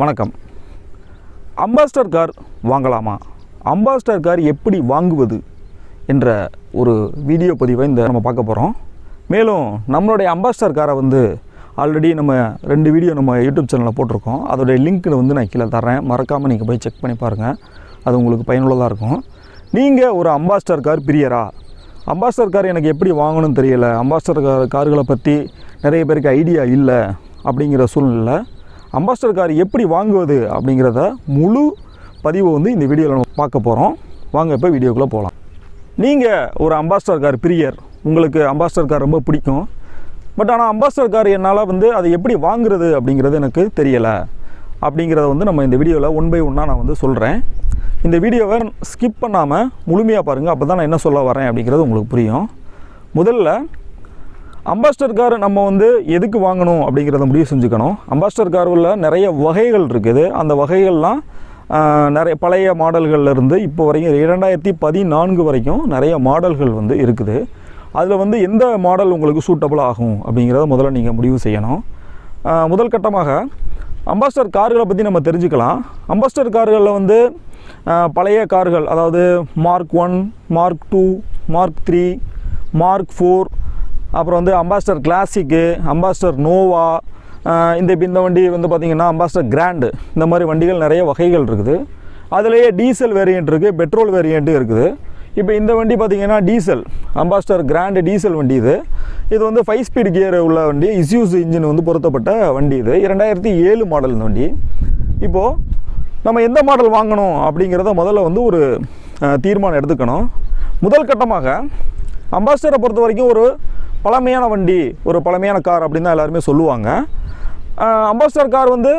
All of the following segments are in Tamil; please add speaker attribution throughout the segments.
Speaker 1: வணக்கம். அம்பாஸ்டர் கார் வாங்கலாமா? அம்பாஸ்டர் கார் எப்படி வாங்குவது என்ற ஒரு வீடியோ பதிவை இந்த நம்ம பார்க்க போகிறோம் மேலும் நம்மளுடைய அம்பாஸ்டர் காரை வந்து ஆல்ரெடி நம்ம ரெண்டு வீடியோ நம்ம யூடியூப் சேனலில் போட்டிருக்கோம். அதோடைய லிங்க்கில் வந்து நான் கீழே தரேன் மறக்காமல் நீங்கள் போய் செக் பண்ணி பாருங்கள் அது உங்களுக்கு பயனுள்ளதாக இருக்கும். நீங்கள் ஒரு அம்பாஸ்டர் கார் பிரியரா? அம்பாஸ்டர் கார் எனக்கு எப்படி வாங்கணும்னு தெரியல. அம்பாஸ்டர் கார் கார்களை பற்றி நிறைய பேருக்கு ஐடியா இல்லை அப்படிங்கிற சூழ்நிலை அம்பாஸ்டர் கார் எப்படி வாங்குவது அப்படிங்கிறத முழு பதிவை வந்து இந்த வீடியோவில் நம்ம பார்க்க போகிறோம் வாங்க இப்போ வீடியோக்குள்ளே போகலாம் நீங்கள் ஒரு அம்பாஸ்டர் கார் பிரியர் உங்களுக்கு அம்பாஸ்டர் கார் ரொம்ப பிடிக்கும். பட் ஆனால் அம்பாஸ்டர் கார் என்னால் வந்து அதை எப்படி வாங்குறது அப்படிங்கிறது எனக்கு தெரியலை. அப்படிங்கிறத வந்து நம்ம இந்த வீடியோவில் ஒன் பை ஒன்னாக நான் வந்து சொல்கிறேன் இந்த வீடியோவை ஸ்கிப் பண்ணாமல் முழுமையாக பாருங்கள் அப்போ தான் நான் என்ன சொல்ல வரேன் அப்படிங்கிறது உங்களுக்கு புரியும். முதல்ல அம்பாஸ்டர் கார் நம்ம வந்து எதுக்கு வாங்கணும் அப்படிங்கிறத முடிவு செஞ்சுக்கணும். அம்பாஸ்டர் கார் உள்ள நிறைய வகைகள் இருக்குது. அந்த வகைகள்லாம் நிறைய பழைய மாடல்கள்லேருந்து இப்போ வரைக்கும் இரண்டாயிரத்தி பதினான்கு வரைக்கும் நிறைய மாடல்கள் வந்து இருக்குது. அதில் வந்து எந்த மாடல் உங்களுக்கு சூட்டபுள் ஆகும் அப்படிங்கிறத முதல்ல நீங்கள் முடிவு செய்யணும். முதல் கட்டமாக அம்பாஸ்டர் கார்களை பற்றி நம்ம தெரிஞ்சுக்கலாம். அம்பாஸ்டர் கார்களில் வந்து பழைய கார்கள் அதாவது mark one mark two mark three mark four அப்புறம் வந்து அம்பாஸ்டர் கிளாசிக்கு அம்பாஸ்டர் நோவா இந்த இந்த வண்டி வந்து பார்த்திங்கன்னா அம்பாஸ்டர் கிராண்டு இந்த மாதிரி வண்டிகள் நிறைய வகைகள் இருக்குது. அதுலேயே டீசல் வேரியண்ட் இருக்குது பெட்ரோல் வேரியண்ட்டும் இருக்குது. இப்போ இந்த வண்டி பார்த்திங்கன்னா டீசல் அம்பாஸ்டர் கிராண்டு டீசல் வண்டி இது. இது வந்து ஃபைவ் ஸ்பீட் கியர் உள்ள வண்டி இஸ்யூஸ் இன்ஜின் வந்து பொருத்தப்பட்ட வண்டி இது. இரண்டாயிரத்தி ஏழு மாடல் இந்த வண்டி. இப்போது நம்ம எந்த மாடல் வாங்கணும் அப்படிங்கிறத முதல்ல வந்து ஒரு தீர்மானம் எடுத்துக்கணும். முதல் கட்டமாக அம்பாஸ்டரை பொறுத்த வரைக்கும் ஒரு பழமையான வண்டி ஒரு பழமையான கார் அப்படின்னு தான் எல்லாருமே சொல்லுவாங்க. அம்பாஸ்டர் கார் வந்து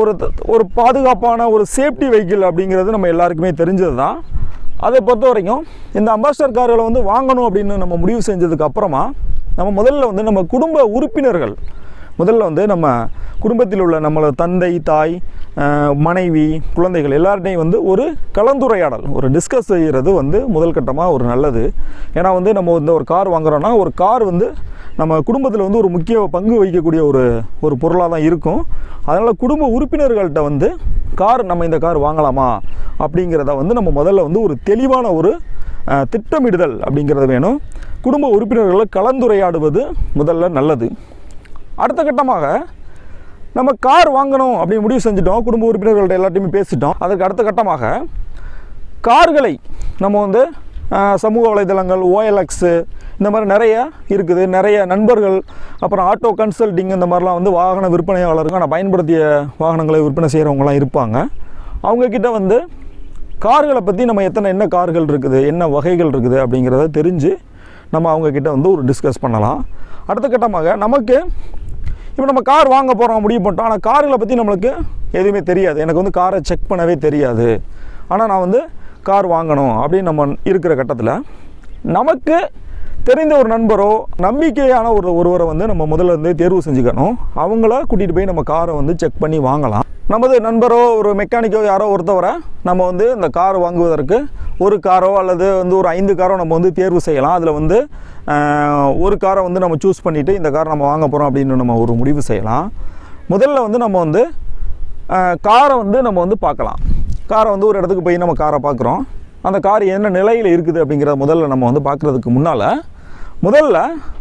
Speaker 1: ஒரு ஒரு பாதுகாப்பான ஒரு சேஃப்டி வெஹிக்கிள் அப்படிங்கிறது நம்ம எல்லாருக்குமே தெரிஞ்சது தான் அதை பொறுத்த வரைக்கும் இந்த அம்பாஸ்டர் கார்களை வந்து வாங்கணும் அப்படின்னு நம்ம முடிவு செஞ்சதுக்கு அப்புறமா நம்ம முதல்ல வந்து நம்ம குடும்ப உறுப்பினர்கள் முதல்ல வந்து நம்ம குடும்பத்தில் உள்ள நம்மளோட தந்தை தாய் மனைவி குழந்தைகள் எல்லார்டையும் வந்து ஒரு கலந்துரையாடல் ஒரு டிஸ்கஸ் செய்கிறது வந்து முதல் கட்டமாக ஒரு நல்லது. ஏன்னா வந்து நம்ம வந்து ஒரு கார் வாங்குறோன்னா ஒரு கார் வந்து நம்ம குடும்பத்தில் வந்து ஒரு முக்கிய பங்கு வகிக்கக்கூடிய ஒரு ஒரு பொருளாக தான் இருக்கும். அதனால் குடும்ப உறுப்பினர்கள்ட்ட வந்து கார் நம்ம இந்த கார் வாங்கலாமா? அப்படிங்கிறத வந்து நம்ம முதல்ல வந்து ஒரு தெளிவான ஒரு திட்டமிடுதல் அப்படிங்கிறது வேணும். குடும்ப உறுப்பினர்களை கலந்துரையாடுவது முதல்ல நல்லது. அடுத்த கட்டமாக நம்ம கார் வாங்கணும் அப்படின்னு முடிவு செஞ்சுட்டோம். குடும்ப உறுப்பினர்கள்ட்ட எல்லாத்தையுமே பேசிட்டோம். அதுக்கு அடுத்த கட்டமாக கார்களை நம்ம வந்து சமூக வலைதளங்கள் ஓஎல்எக்ஸு இந்த மாதிரி நிறைய இருக்குது. நிறைய நண்பர்கள் அப்புறம் ஆட்டோ கன்சல்டிங் இந்த மாதிரிலாம் வந்து வாகன விற்பனையாளர்கள் நான் பயன்படுத்திய வாகனங்களை விற்பனை செய்கிறவங்களாம் இருப்பாங்க. அவங்கக்கிட்ட வந்து கார்களை பற்றி நம்ம எத்தனை என்ன கார்கள் இருக்குது என்ன வகைகள் இருக்குது அப்படிங்கிறத தெரிஞ்சு நம்ம அவங்கக்கிட்ட வந்து ஒரு டிஸ்கஸ் பண்ணலாம். அடுத்த கட்டமாக நமக்கு இப்போ நம்ம கார் வாங்க போகிறோம் முடிவு பண்ணிட்டோம். ஆனால் கார்களை பற்றி நம்மளுக்கு எதுவுமே தெரியாது. எனக்கு வந்து காரை செக் பண்ணவே தெரியாது. ஆனால் நான் வந்து கார் வாங்கணும் அப்படின்னு நம்ம இருக்கிற கட்டத்தில் நமக்கு தெரிந்த ஒரு நண்பரோ நம்பிக்கையான ஒரு ஒருவரை வந்து நம்ம முதல்ல வந்து தேர்வு செஞ்சுக்கணும். அவங்கள கூட்டிகிட்டு போய் நம்ம காரை வந்து செக் பண்ணி வாங்கலாம். நமது நண்பரோ ஒரு மெக்கானிக்கோ யாரோ ஒருத்தவரை நம்ம வந்து இந்த கார் வாங்குவதற்கு ஒரு காரோ அல்லது வந்து ஒரு ஐந்து காரோ நம்ம வந்து தேர்வு செய்யலாம். அதில் வந்து ஒரு காரை வந்து நம்ம சூஸ் பண்ணிவிட்டு இந்த கார் நம்ம வாங்க போகிறோம் அப்படின்னு நம்ம ஒரு முடிவு செய்யலாம். முதல்ல வந்து நம்ம வந்து காரை வந்து நம்ம வந்து பார்க்கலாம். காரை வந்து ஒரு இடத்துக்கு போய் நம்ம காரை பார்க்குறோம். அந்த கார் என்ன நிலையில் இருக்குது அப்படிங்கிறத முதல்ல நம்ம வந்து பார்க்குறதுக்கு முன்னால் முதல்ல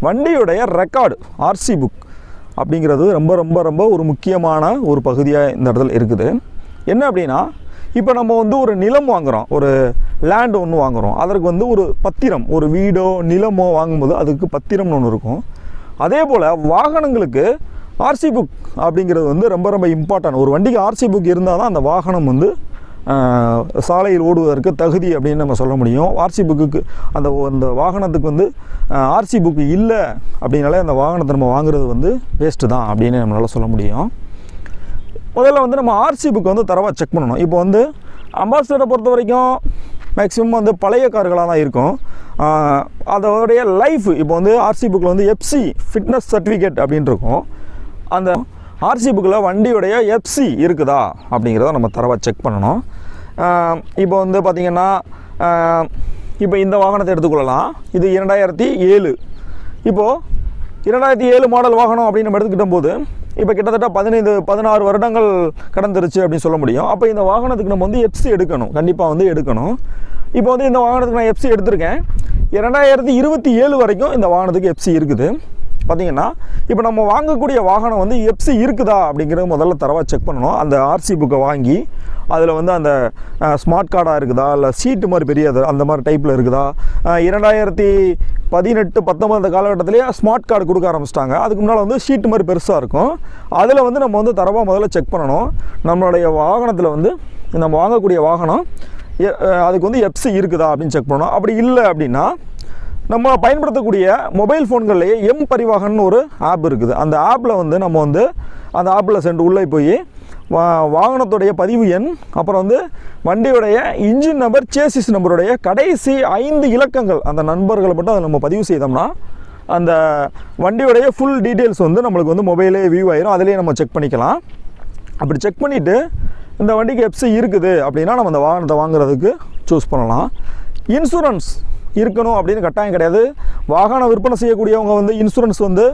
Speaker 1: வண்டியுடைய ரெக்கார்டு ஆர்சி புக் அப்படிங்கிறது ரொம்ப ரொம்ப ரொம்ப ஒரு முக்கியமான ஒரு பகுதியாக இந்த இடத்துல இருக்குது. என்ன அப்படின்னா இப்போ நம்ம வந்து ஒரு நிலம் வாங்குகிறோம் ஒரு லேண்ட் ஒன்று வாங்குகிறோம் அதற்கு வந்து ஒரு பத்திரம் ஒரு வீடோ நிலமோ வாங்கும்போது அதுக்கு பத்திரம்னு ஒன்று இருக்கும். அதே போல் வாகனங்களுக்கு ஆர்சி புக் அப்படிங்கிறது வந்து ரொம்ப ரொம்ப இம்பார்ட்டன்ட் ஒரு வண்டிக்கு ஆர்சி புக் இருந்தால் தான் அந்த வாகனம் வந்து சாலையில் ஓடுவதற்கு தகுதி அப்படின்னு நம்ம சொல்ல முடியும். ஆர்சி புக்குக்கு அந்த அந்த வாகனத்துக்கு வந்து ஆர்சி புக்கு இல்லை அப்படின்னாலே அந்த வாகனத்தை நம்ம வாங்குறது வந்து வேஸ்ட்டு தான் அப்படின்னு நம்மளால் சொல்ல முடியும். முதல்ல வந்து நம்ம ஆர்சி புக் வந்து தரவாக செக் பண்ணணும். இப்போ வந்து அம்பாசிடரை பொறுத்த வரைக்கும் மேக்ஸிமம் வந்து பழைய கார்களாக தான் இருக்கும். அதோடைய லைஃப் இப்போ வந்து ஆர்சி புக்கில் வந்து எஃப்சி ஃபிட்னஸ் சர்டிஃபிகேட் அப்படின்ட்டு இருக்கும். அந்த ஆர்சி புக்கில் வண்டியுடைய எஃப்சி இருக்குதா அப்படிங்கிறத நம்ம தரவாக செக் பண்ணணும். இப்போ வந்து பார்த்திங்கன்னா இப்போ இந்த வாகனத்தை எடுத்துக்கொள்ளலாம். இது இரண்டாயிரத்தி ஏழு. இப்போது இரண்டாயிரத்தி ஏழு மாடல் வாகனம் அப்படின்னு நம்ம எடுத்துக்கிட்ட போது இப்போ கிட்டத்தட்ட பதினைந்து பதினாறு வருடங்கள் கடந்துருச்சு அப்படின்னு சொல்ல முடியும். அப்போ இந்த வாகனத்துக்கு நம்ம வந்து எஃப்சி எடுக்கணும். கண்டிப்பாக வந்து எடுக்கணும். இப்போ வந்து இந்த வாகனத்துக்கு நான் எஃப்சி எடுத்திருக்கேன். இரண்டாயிரத்தி இருபத்தி ஏழு வரைக்கும் இந்த வாகனத்துக்கு எஃப்சி இருக்குது. பார்த்தீங்கன்னா இப்போ நம்ம வாங்கக்கூடிய வாகனம் வந்து எஃப்சி இருக்குதா அப்படிங்கிறத முதல்ல தரவாக செக் பண்ணணும். அந்த ஆர்சி புக்கை வாங்கி அதில் வந்து அந்த ஸ்மார்ட் கார்டாக இருக்குதா? இல்லை சீட்டு மாதிரி பெரிய அந்த மாதிரி டைப்பில் இருக்குதா? இரண்டாயிரத்தி பதினெட்டு பத்தொம்பது காலகட்டத்திலேயே ஸ்மார்ட் கார்டு கொடுக்க ஆரம்பிச்சிட்டாங்க. அதுக்கு முன்னால் வந்து சீட்டு மாதிரி பெருசாக இருக்கும். அதில் வந்து நம்ம வந்து தரவாக முதல்ல செக் பண்ணணும். நம்மளுடைய வாகனத்தில் வந்து நம்ம வாங்கக்கூடிய வாகனம் எ- அதுக்கு வந்து எஃப்சி இருக்குதா அப்படின்னு செக் பண்ணணும். அப்படி இல்லை அப்படின்னா நம்ம பயன்படுத்தக்கூடிய மொபைல் ஃபோன்கள்லேயே எம் பரிவாகன் ஒரு ஆப் இருக்குது. அந்த ஆப்பில் வந்து நம்ம வந்து அந்த ஆப்பில் சென்று உள்ளே போய் வா வாகனத்துடைய பதிவு எண் அப்புறம் வந்து வண்டியுடைய இன்ஜின் நம்பர் சேசிஸ் நம்பருடைய கடைசி ஐந்து இலக்கங்கள் அந்த நண்பர்களை மட்டும் அதை நம்ம பதிவு செய்தோம்னா அந்த வண்டியுடைய ஃபுல் டீட்டெயில்ஸ் வந்து நம்மளுக்கு வந்து மொபைலே வியூ ஆயிரும். அதிலேயே நம்ம செக் பண்ணிக்கலாம். அப்படி செக் பண்ணிவிட்டு இந்த வண்டிக்கு எப்சி இருக்குது அப்படின்னா நம்ம அந்த வாகனத்தை வாங்குறதுக்கு சூஸ் பண்ணலாம். இன்சூரன்ஸ் இருக்கணும் அப்படின்னு கட்டாயம் கிடையாது. வாகனம் விற்பனை செய்யக்கூடியவங்க வந்து இன்சூரன்ஸ் வந்து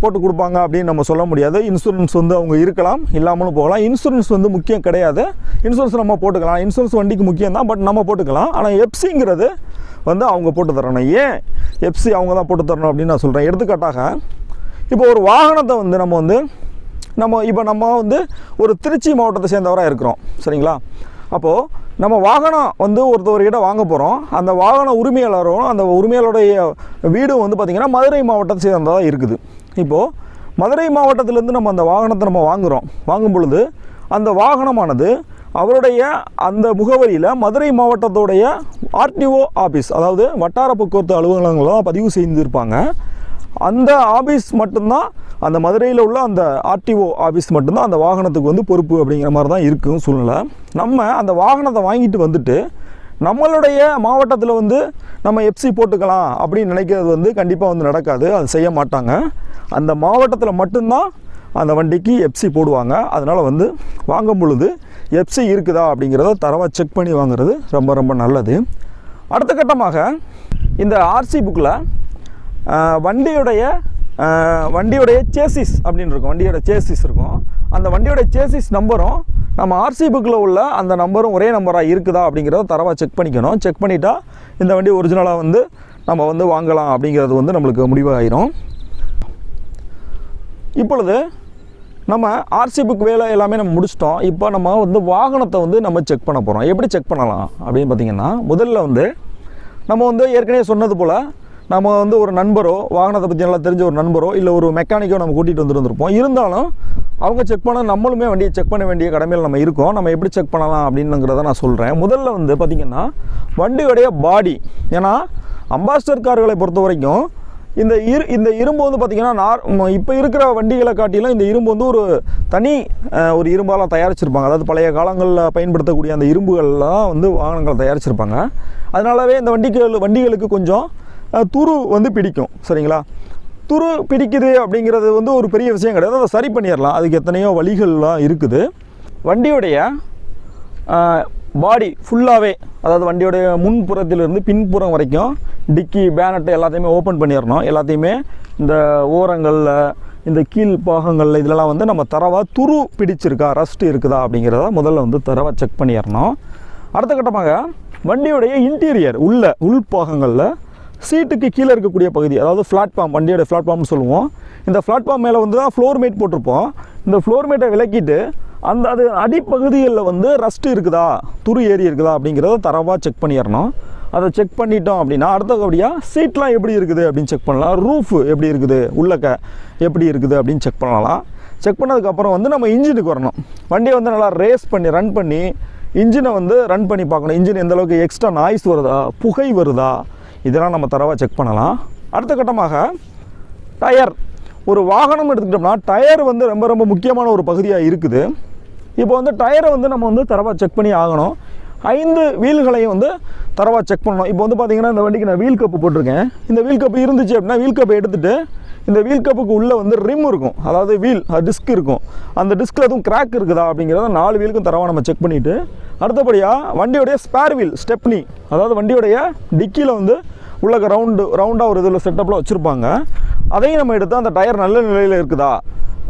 Speaker 1: போட்டு கொடுப்பாங்க அப்படின்னு நம்ம சொல்ல முடியாது. இன்சூரன்ஸ் வந்து அவங்க இருக்கலாம் இல்லாமலும் போகலாம். இன்சூரன்ஸ் வந்து முக்கியம் கிடையாது. இன்சூரன்ஸ் நம்ம போட்டுக்கலாம். இன்சூரன்ஸ் வண்டிக்கு முக்கியம் தான் பட் நம்ம போட்டுக்கலாம். ஆனால் எஃப்சிங்கிறது வந்து அவங்க போட்டு தரணும். ஏன்? எஃப்சி அவங்க தான் போட்டு தரணும் அப்படின்னு நான் சொல்கிறேன் எடுத்துக்காட்டாக இப்போ ஒரு வாகனத்தை வந்து நம்ம வந்து நம்ம இப்போ நம்ம வந்து ஒரு திருச்சி மாவட்டத்தை சேர்ந்தவராக இருக்கிறோம். சரிங்களா? அப்போது நம்ம வாகனம் வந்து ஒருத்தவர்கிட்ட வாங்க போகிறோம் அந்த வாகன உரிமையாளரும் அந்த உரிமையாளருடைய வீடும் வந்து பார்த்திங்கன்னா மதுரை மாவட்டத்தை சேர்ந்ததாக இருக்குது. இப்போது மதுரை மாவட்டத்திலேருந்து நம்ம அந்த வாகனத்தை நம்ம வாங்குகிறோம் வாங்கும் பொழுது அந்த வாகனமானது அவருடைய அந்த முகவரியில் மதுரை மாவட்டத்துடைய ஆர்டிஓ ஆஃபீஸ் அதாவது வட்டார போக்குவரத்து அலுவலகங்களை பதிவு செய்திருப்பாங்க. அந்த ஆபீஸ் மட்டும்தான் அந்த மதுரையில் உள்ள அந்த ஆர்டிஓ ஆஃபீஸ் மட்டும்தான் அந்த வாகனத்துக்கு வந்து பொறுப்பு அப்படிங்கிற மாதிரி தான் இருக்கும் சூழ்நிலை. நம்ம அந்த வாகனத்தை வாங்கிட்டு வந்துட்டு நம்மளுடைய மாவட்டத்தில் வந்து நம்ம எஃப்சி போட்டுக்கலாம் அப்படின்னு நினைக்கிறது வந்து கண்டிப்பாக வந்து நடக்காது. அது செய்ய மாட்டாங்க. அந்த மாவட்டத்தில் மட்டும்தான் அந்த வண்டிக்கு எஃப்சி போடுவாங்க. அதனால் வந்து வாங்கும் பொழுது எஃப்சி இருக்குதா அப்படிங்கிறத தரவாக செக் பண்ணி வாங்குறது ரொம்ப ரொம்ப நல்லது. அடுத்த கட்டமாக இந்த ஆர்சி புக்கில் வண்டியுடைய வண்டியுடைய சேசிஸ் அப்படின்னு இருக்கும் வண்டியோட சேசிஸ் இருக்கும். அந்த வண்டியோட சேசிஸ் நம்பரும் நம்ம ஆர்சி புக்கில் உள்ள அந்த நம்பரும் ஒரே நம்பராக இருக்குதா அப்படிங்கிறத தரவாக செக் பண்ணிக்கணும். செக் பண்ணிட்டா இந்த வண்டி ஒரிஜினலாக வந்து நம்ம வந்து வாங்கலாம் அப்படிங்கிறது வந்து நம்மளுக்கு முடிவாயிரும். இப்பொழுது நம்ம ஆர்சி புக் வேலை எல்லாமே நம்ம முடிச்சிட்டோம். இப்போ நம்ம வந்து வாகனத்தை வந்து நம்ம செக் பண்ண போகிறோம் எப்படி செக் பண்ணலாம் அப்படின்னு பார்த்தீங்கன்னா முதல்ல வந்து நம்ம வந்து ஏற்கனவே சொன்னது போல் நம்ம வந்து ஒரு நண்பரோ வாகனத்தை பற்றி நல்லா தெரிஞ்ச ஒரு நண்பரோ இல்லை ஒரு மெக்கானிக்கோ நம்ம கூட்டிகிட்டு வந்துருந்துருப்போம். இருந்தாலும் அவங்க செக் பண்ண நம்மளுமே வண்டியை செக் பண்ண வேண்டிய கடமையில் நம்ம இருக்கோம். நம்ம எப்படி செக் பண்ணலாம் அப்படின்னுங்கிறத நான் சொல்கிறேன் முதல்ல வந்து பார்த்திங்கன்னா வண்டியோடைய பாடி ஏன்னா அம்பாஸ்டர் கார்களை பொறுத்த வரைக்கும் இந்த இரு இந்த இரும்பு வந்து பார்த்திங்கன்னா நார் இப்போ இருக்கிற வண்டிகளை காட்டிலும் இந்த இரும்பு வந்து ஒரு தனி ஒரு இரும்பால் தயாரிச்சிருப்பாங்க. அதாவது பழைய காலங்களில் பயன்படுத்தக்கூடிய அந்த இரும்புகள்லாம் வந்து வாகனங்களை தயாரிச்சிருப்பாங்க. அதனாலவே இந்த வண்டிகள் வண்டிகளுக்கு கொஞ்சம் துரு வந்து பிடிக்கும் சரிங்களா? துரு பிடிக்குது அப்படிங்கிறது வந்து ஒரு பெரிய விஷயம் கிடையாது. அதை சரி பண்ணிடலாம். அதுக்கு எத்தனையோ வழிகள்லாம் இருக்குது. வண்டியுடைய பாடி ஃபுல்லாகவே அதாவது வண்டியோடைய முன்புறத்திலிருந்து பின்புறம் வரைக்கும் டிக்கி பேனட்டு எல்லாத்தையுமே ஓப்பன் பண்ணிடணும். எல்லாத்தையுமே இந்த ஓரங்களில் இந்த கீழ் பாகங்களில் இதிலலாம் வந்து நம்ம தரவாக துரு பிடிச்சிருக்கா ரஸ்ட் இருக்குதா அப்படிங்கிறத முதல்ல வந்து தரவாக செக் பண்ணிடணும். அடுத்த கட்டமாக வண்டியுடைய இன்டீரியர் உள்ள உள்பாகங்களில் சீட்டுக்கு கீழே இருக்கக்கூடிய பகுதி அதாவது பிளாட்ஃபார்ம் வண்டியோட பிளாட்ஃபார்ம்னு சொல்லுவோம். இந்த பிளாட்ஃபார்ம் மேலே வந்து தான் ஃப்ளோர் மேட் போட்டிருப்போம். இந்த ஃப்ளோர் மேட்டை விளக்கிட்டு அந்த அது அடிப்பகுதிகளில் வந்து ரஸ்ட் இருக்குதா? துரு ஏறி இருக்குதா? அப்படிங்கிறத தரவாக செக் பண்ணிடணும். அதை செக் பண்ணிட்டோம் அப்படின்னா அடுத்தபடியாக சீட்லாம் எப்படி இருக்குது அப்படின்னு செக் பண்ணலாம். ரூஃப் எப்படி இருக்குது? உள்ளக்க எப்படி இருக்குது அப்படின்னு செக் பண்ணலாம். செக் பண்ணதுக்கப்புறம் வந்து நம்ம இன்ஜினுக்கு வரணும். வண்டியை வந்து நல்லா ரேஸ் பண்ணி ரன் பண்ணி இன்ஜினை வந்து ரன் பண்ணி பார்க்கணும். இன்ஜின் எந்தளவுக்கு எக்ஸ்ட்ரா நாய்ஸ் வருதா? புகை வருதா? இதெல்லாம் நம்ம தரவாக செக் பண்ணலாம். அடுத்த கட்டமாக டயர். ஒரு வாகனம் எடுத்துக்கிட்டோம்னா டயர் வந்து ரொம்ப ரொம்ப முக்கியமான ஒரு பகுதியாக இருக்குது. இப்போ வந்து டயரை வந்து நம்ம வந்து தரவாக செக் பண்ணி ஆகணும். ஐந்து வீல்களையும் வந்து தரவாக செக் பண்ணணும். இப்போ வந்து பார்த்தீங்கன்னா இந்த வண்டிக்கு நான் வீல் கப்பு போட்டிருக்கேன். இந்த வீல் கப்பு இருந்துச்சு அப்படின்னா வீல் கப்பை எடுத்துகிட்டு இந்த வீல் கப்புக்கு உள்ளே வந்து ரிம் இருக்கும். அதாவது வீல் டிஸ்க் இருக்கும். அந்த டிஸ்கில் எதுவும் கிராக் இருக்குதா அப்படிங்கிறத நாலு வீலுக்கும் தரவாக நம்ம செக் பண்ணிவிட்டு அடுத்தபடியாக வண்டியோடைய ஸ்பேர் வீல் ஸ்டெப்னி அதாவது வண்டியோடைய டிக்கியில் வந்து உள்ளக ரவுண்டு ரவுண்டாக ஒரு இதில் செட்டப்பில் வச்சுருப்பாங்க. அதையும் நம்ம எடுத்து அந்த டயர் நல்ல நிலையில் இருக்குதா?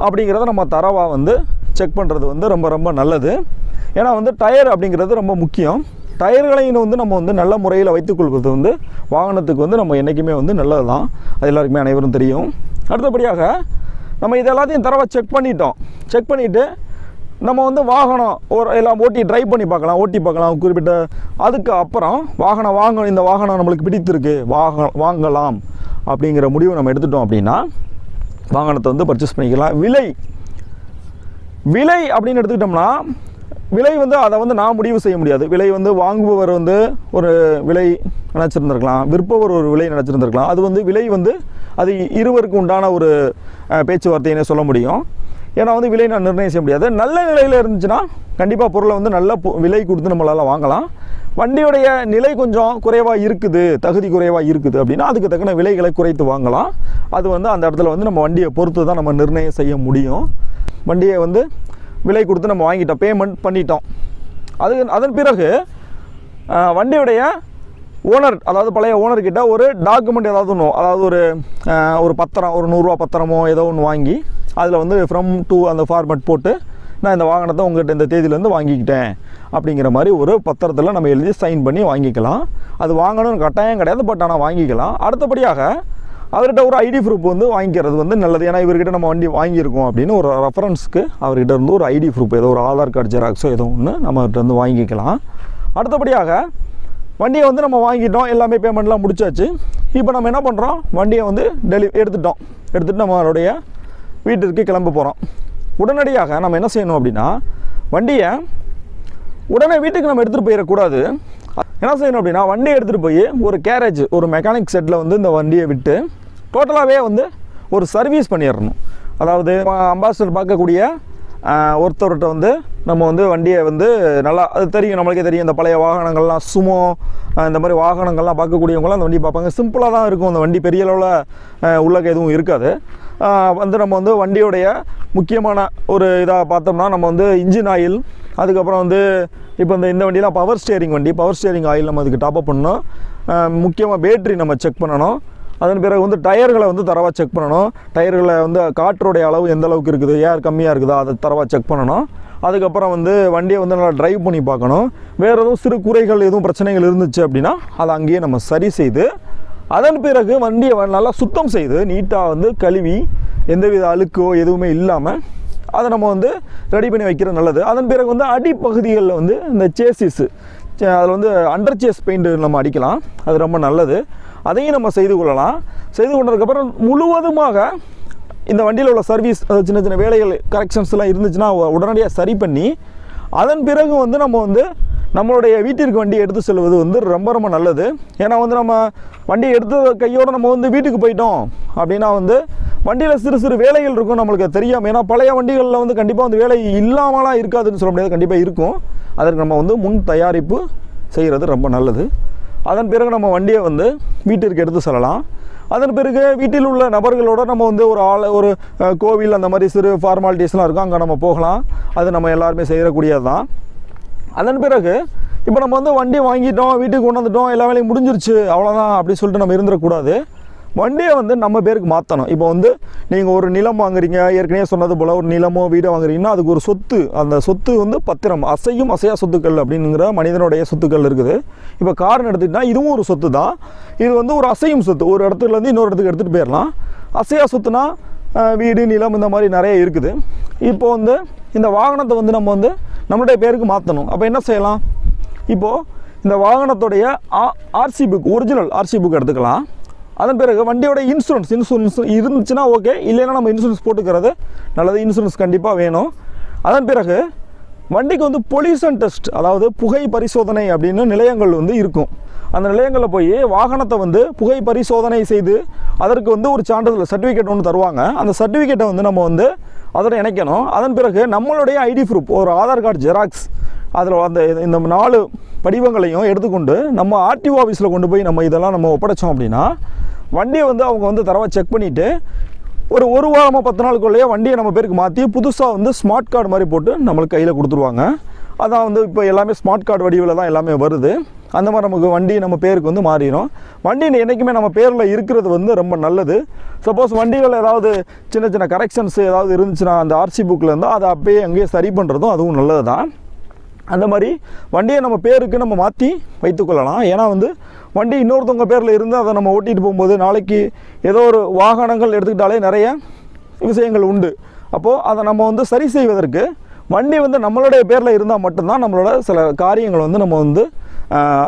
Speaker 1: அப்படிங்கிறத நம்ம தரவாக வந்து செக் பண்ணுறது வந்து ரொம்ப ரொம்ப நல்லது. ஏன்னா வந்து டயர் அப்படிங்கிறது ரொம்ப முக்கியம். டயர்களையும் வந்து நம்ம வந்து நல்ல முறையில் வைத்துக்கொள்வது வந்து வாகனத்துக்கு வந்து நம்ம என்றைக்குமே வந்து நல்லது தான் அது எல்லாருக்குமே அனைவரும் தெரியும். அடுத்தபடியாக நம்ம இது எல்லாத்தையும் தரவை செக் பண்ணிட்டோம். செக் பண்ணிவிட்டு நம்ம வந்து வாகனம் ஒரு எல்லாம் ஓட்டி ட்ரைவ் பண்ணி பார்க்கலாம் ஓட்டி பார்க்கலாம் குறிப்பிட்ட அதுக்கு அப்புறம் வாகனம் வாங்க இந்த வாகனம் நம்மளுக்கு பிடித்திருக்கு வாக வாங்கலாம் அப்படிங்கிற முடிவை நம்ம எடுத்துட்டோம் அப்படின்னா வாகனத்தை வந்து பர்ச்சேஸ் பண்ணிக்கலாம். விலை. விலை அப்படின்னு எடுத்துக்கிட்டோம்னா விலை வந்து அதை வந்து நான் முடிவு செய்ய முடியாது. விலை வந்து வாங்குபவர் வந்து ஒரு விலை நினச்சிருந்துருக்கலாம் விற்பவர் ஒரு விலை நினச்சிருந்துருக்கலாம். அது வந்து விலை வந்து அது இருவருக்கு உண்டான ஒரு அஹ், பேச்சுவார்த்தையினே சொல்ல முடியும். ஏன்னா வந்து விலை நான் நிர்ணயம் செய்ய முடியாது. நல்ல நிலையில் இருந்துச்சுன்னா கண்டிப்பாக பொருளை வந்து நல்ல பொ- விலை கொடுத்து நம்மளால் வாங்கலாம். வண்டியுடைய நிலை கொஞ்சம் குறைவாக இருக்குது தகுதி குறைவாக இருக்குது அப்படின்னா அதுக்கு தக்கன விலைகளை குறைத்து வாங்கலாம். அது வந்து அந்த இடத்துல வந்து நம்ம வண்டியை பொறுத்து தான் நம்ம நிர்ணயம் செய்ய முடியும். வண்டியை வந்து விலை கொடுத்து நம்ம வாங்கிட்டோம் பேமெண்ட் பண்ணிட்டோம். அது அதன் பிறகு வண்டியுடைய ஓனர் அதாவது பழைய ஓனர்கிட்ட ஒரு டாக்குமெண்ட் ஏதாவது ஒன்று அதாவது ஒரு ஒரு பத்திரம் ஒரு நூறுரூவா பத்திரமோ ஏதோ ஒன்று வாங்கி அதில் வந்து ஃப்ரம் டு அந்த ஃபார்மேட் போட்டு நான் இந்த வாகனத்தை உங்கள்கிட்ட இந்த தேதியிலேருந்து வாங்கிக்கிட்டேன். அப்படிங்கிற மாதிரி ஒரு பத்திரத்தில் நம்ம எழுதி சைன் பண்ணி வாங்கிக்கலாம். அது வாங்கணும்னு கட்டாயம் கிடையாது பட் ஆனால் வாங்கிக்கலாம். அடுத்தபடியாக அவர்கிட்ட ஒரு ஐடி ப்ரூஃப் வந்து வாங்கிக்கிறது வந்து நல்லது. ஏன்னா இவர்கிட்ட நம்ம வண்டி வாங்கியிருக்கோம் அப்படின்னு ஒரு ரெஃபரன்ஸ்க்கு அவர்கிட்ட இருந்து ஒரு ஐடி ப்ரூஃப் ஏதோ ஒரு ஆதார் கார்டு ஜெராக்ஸோ ஏதோ ஒன்று நம்ம இருந்து வாங்கிக்கலாம். அடுத்தபடியாக வண்டியை வந்து நம்ம வாங்கிட்டோம். எல்லாமே பேமெண்ட்லாம் முடிச்சாச்சு. இப்போ நம்ம என்ன பண்ணுறோம் வண்டியை வந்து டெலி எடுத்துட்டோம். எடுத்துகிட்டு நம்மளுடைய வீட்டிற்கு கிளம்ப போகிறோம் உடனடியாக நம்ம என்ன செய்யணும் அப்படின்னா வண்டியை உடனே வீட்டுக்கு நம்ம எடுத்துகிட்டு போயிடக்கூடாது என்ன செய்யணும் அப்படின்னா வண்டியை எடுத்துகிட்டு போய் ஒரு கேரேஜ் ஒரு மெக்கானிக் செட்டில் வந்து இந்த வண்டியை விட்டு டோட்டலாகவே வந்து ஒரு சர்வீஸ் பண்ணிடணும். அதாவது அம்பாசிடர் பார்க்கக்கூடிய ஒருத்தர்கிட்ட வந்து நம்ம வந்து வண்டியை வந்து நல்லா அது தெரியும் நம்மளுக்கே தெரியும் இந்த பழைய வாகனங்கள்லாம் சுமோ இந்த மாதிரி வாகனங்கள்லாம் பார்க்கக்கூடியவங்களாம் அந்த வண்டி பார்ப்பாங்க. சிம்பிளாக தான் இருக்கும். அந்த வண்டி பெரிய அளவில் உள்ளக எதுவும் இருக்காது. வந்து நம்ம வந்து வண்டியோடைய முக்கியமான ஒரு இதாக பார்த்தோம்னா நம்ம வந்து இன்ஜின் ஆயில் அதுக்கப்புறம் வந்து இப்போ இந்த இந்த வண்டியெலாம் பவர் ஸ்டியரிங் வண்டி பவர் ஸ்டியரிங் ஆயில் நம்ம அதுக்கு டாப்அப் பண்ணணும். முக்கியமாக பேட்ரி நம்ம செக் பண்ணணும். அதன் பிறகு வந்து டயர்களை வந்து தரவாக செக் பண்ணணும். டயர்களை வந்து காற்றோடைய அளவு எந்த அளவுக்கு இருக்குது ஏர் கம்மியாக இருக்குதா அதை தரவாக செக் பண்ணணும். அதுக்கப்புறம் வந்து வண்டியை வந்து நல்லா ட்ரைவ் பண்ணி பார்க்கணும். வேறு எதுவும் சிறு குறைகள் எதுவும் பிரச்சனைகள் இருந்துச்சு அப்படின்னா அதை அங்கேயே நம்ம சரி செய்து அதன் பிறகு வண்டியை நல்லா சுத்தம் செய்து நீட்டாக வந்து கழுவி எந்தவித அழுக்கோ எதுவுமே இல்லாமல் அதை நம்ம வந்து ரெடி பண்ணி வைக்கிறது நல்லது. அதன் பிறகு வந்து அடிப்பகுதிகளில் வந்து இந்த சேசிஸு அதில் வந்து அண்டர் சேஸ் பெயிண்ட் நம்ம அடிக்கலாம். அது ரொம்ப நல்லது. அதையும் நம்ம செய்து கொள்ளலாம். செய்து கொண்டதுக்கப்புறம் முழுவதுமாக இந்த வண்டியில் உள்ள சர்வீஸ் சின்ன சின்ன வேலைகள் கரெக்ஷன்ஸ்லாம் இருந்துச்சுன்னா உடனடியாக சரி பண்ணி அதன் பிறகு வந்து நம்ம வந்து நம்மளுடைய வீட்டிற்கு வண்டி எடுத்து செல்வது வந்து ரொம்ப ரொம்ப நல்லது. ஏன்னா வந்து நம்ம வண்டியை எடுத்த கையோடு நம்ம வந்து வீட்டுக்கு போயிட்டோம் அப்படின்னா வந்து வண்டியில் சிறு சிறு வேலைகள் இருக்கும் நம்மளுக்கு தெரியாமல் ஏன்னா பழைய வண்டிகளில் வந்து கண்டிப்பாக வந்து வேலை இல்லாமலாம் இருக்காதுன்னு சொல்ல முடியாது. கண்டிப்பாக இருக்கும். அதற்கு நம்ம வந்து முன் தயாரிப்பு செய்கிறது ரொம்ப நல்லது. அதன் பிறகு நம்ம வண்டியை வந்து வீட்டிற்கு எடுத்து செல்லலாம். அதன் பிறகு வீட்டில் உள்ள நபர்களோட நம்ம வந்து ஒரு ஆள் ஒரு கோவில் அந்த மாதிரி சிறு ஃபார்மாலிட்டிஸ்லாம் இருக்கும். அங்கே நம்ம போகலாம். அது நம்ம எல்லாருமே செய்யக்கூடியது தான் அதன் பிறகு இப்போ நம்ம வந்து வண்டி வாங்கிட்டோம் வீட்டுக்கு கொண்டு வந்துட்டோம் எல்லா வேலையும் முடிஞ்சிருச்சு அவ்வளோதான் அப்படி சொல்லிட்டு நம்ம இருந்துடக்கூடாது. வண்டியை வந்து நம்ம பேருக்கு மாற்றணும் இப்போ வந்து நீங்கள் ஒரு நிலம் வாங்குறீங்க ஏற்கனவே சொன்னது போல் ஒரு நிலமோ வீடோ வாங்குறீங்கன்னா அதுக்கு ஒரு சொத்து. அந்த சொத்து வந்து பத்திரம் அசையும் அசையா சொத்துக்கள் அப்படிங்கிற மனிதனுடைய சொத்துக்கள் இருக்குது. இப்போ கார்னு எடுத்துக்கிட்டால் இதுவும் ஒரு சொத்து தான் இது வந்து ஒரு அசையும் சொத்து. ஒரு இடத்துலேருந்து இன்னொரு இடத்துக்கு எடுத்துகிட்டு போயிடலாம் அசையா சொத்துனா வீடு நிலம் இந்த மாதிரி நிறைய இருக்குது. இப்போ வந்து இந்த வாகனத்தை வந்து நம்ம வந்து நம்மளுடைய பேருக்கு மாற்றணும் அப்போ என்ன செய்யலாம்? இப்போது இந்த வாகனத்துடைய RC book original RC book எடுத்துக்கலாம். அதன் பிறகு வண்டியோட இன்சூரன்ஸ் இன்சூரன்ஸ் இருந்துச்சுன்னா ஓகே இல்லைன்னா நம்ம இன்சூரன்ஸ் போட்டுக்கிறது நல்லது. இன்சூரன்ஸ் கண்டிப்பாக வேணும். அதன் பிறகு வண்டிக்கு வந்து பொல்யூஷன் டெஸ்ட் அதாவது புகை பரிசோதனை அப்படின்னு நிலையங்கள் வந்து இருக்கும். அந்த நிலையங்களில் போய் வாகனத்தை வந்து புகை பரிசோதனை செய்து அதற்கு வந்து ஒரு சான்றிதழ் சர்டிஃபிகேட் ஒன்று தருவாங்க. அந்த சர்டிஃபிகேட்டை வந்து நம்ம வந்து அதோட இணைக்கணும். அதன் பிறகு நம்மளுடைய ஐடி ப்ரூஃப் ஒரு ஆதார் கார்டு ஜெராக்ஸ் அதில் அந்த இந்த நாலு படிவங்களையும் எடுத்துக்கொண்டு நம்ம ஆர்டிஓ ஆஃபீஸில் கொண்டு போய் நம்ம இதெல்லாம் நம்ம ஒப்படைச்சோம் அப்படின்னா வண்டியை வந்து அவங்க வந்து தரவாக செக் பண்ணிவிட்டு ஒரு ஒரு வாரமாக பத்து நாளுக்குள்ளேயே வண்டியை நம்ம பேருக்கு மாற்றி புதுசாக வந்து ஸ்மார்ட் கார்டு மாதிரி போட்டு நம்மளுக்கு கையில் கொடுத்துருவாங்க. அதான் வந்து இப்போ எல்லாமே ஸ்மார்ட் கார்டு வடிவில் தான் எல்லாமே வருது. அந்த மாதிரி நமக்கு வண்டி நம்ம பேருக்கு வந்து மாறிடும் வண்டி என்றைக்குமே நம்ம பேரில் இருக்கிறது வந்து ரொம்ப நல்லது. சப்போஸ் வண்டிகள் ஏதாவது சின்ன சின்ன கரெக்ஷன்ஸ் ஏதாவது இருந்துச்சுன்னா அந்த ஆர்சி புக்கில் இருந்தால் அதை அப்படியே அங்கேயே சரி பண்ணுறதும் அதுவும் நல்லது தான் அந்த மாதிரி வண்டியை நம்ம பேருக்கு நம்ம மாற்றி வைத்துக்கொள்ளலாம் ஏன்னா வந்து வண்டி இன்னொருத்தவங்க பேரில் இருந்து அதை நம்ம ஓட்டிகிட்டு போகும்போது நாளைக்கு ஏதோ ஒரு வாகனங்கள் எடுத்துக்கிட்டாலே நிறைய விஷயங்கள் உண்டு. அப்போது அதை நம்ம வந்து சரி செய்வதற்கு வண்டி வந்து நம்மளுடைய பேரில் இருந்தால் மட்டும்தான் நம்மளோட சில காரியங்களை வந்து நம்ம வந்து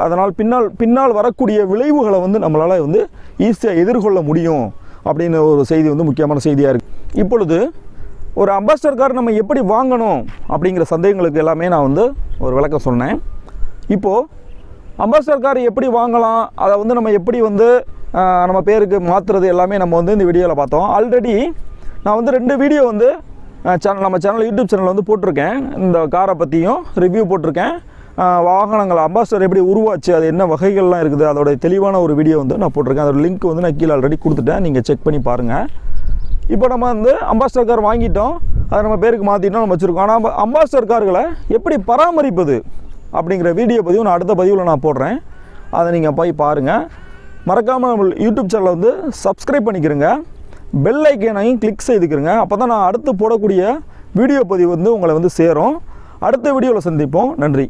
Speaker 1: அதனால் பின்னால் பின்னால் வரக்கூடிய விளைவுகளை வந்து நம்மளால் வந்து ஈஸியாக எதிர்கொள்ள முடியும் அப்படின்னு ஒரு செய்தி வந்து முக்கியமான செய்தியாக இருக்குது இப்பொழுது ஒரு அம்பாஸ்டர் கார் நம்ம எப்படி வாங்கணும் அப்படிங்கிற சந்தேகங்களுக்கு எல்லாமே நான் வந்து ஒரு விளக்கம் சொன்னேன். இப்போது அம்பாஸ்டர் கார் எப்படி வாங்கலாம் அதை வந்து நம்ம எப்படி வந்து நம்ம பேருக்கு மாற்றுறது எல்லாமே நம்ம வந்து இந்த வீடியோவில் பார்த்தோம். ஆல்ரெடி நான் வந்து ரெண்டு வீடியோ வந்து சேனல் நம்ம சேனல் யூடியூப் சேனலில் வந்து போட்டிருக்கேன். இந்த காரை பற்றியும் ரிவ்யூ போட்டிருக்கேன். வாகனங்கள் அம்பாஸ்டர் எப்படி உருவாச்சு அது என்ன வகைகள்லாம் இருக்குது அதோட தெளிவான ஒரு வீடியோ வந்து நான் போட்டிருக்கேன். அதோட லிங்க் வந்து நான் கீழே ஆல்ரெடி கொடுத்துட்டேன். நீங்கள் செக் பண்ணி பாருங்கள் இப்போ நம்ம வந்து அம்பாஸ்டர் கார் வாங்கிட்டோம். அதை நம்ம பேருக்கு மாற்றிட்டோம் நம்ம வச்சுருக்கோம். ஆனால் அம்பாஸ்டர் கார்களை எப்படி பராமரிப்பது அப்படிங்கிற வீடியோ பதிவு நான் அடுத்த பதிவில் நான் போடுறேன். அதை நீங்கள் போய் பாருங்கள் மறக்காமல் நம்ம யூடியூப் சேனலை வந்து சப்ஸ்கிரைப் பண்ணிக்கிறேங்க. பெல் ஐக்கனையும் கிளிக் செய்துக்கிறங்க அப்போ தான் நான் அடுத்து போடக்கூடிய வீடியோ பதிவு வந்து உங்களை வந்து சேரும். அடுத்த வீடியோவில் சந்திப்போம். நன்றி.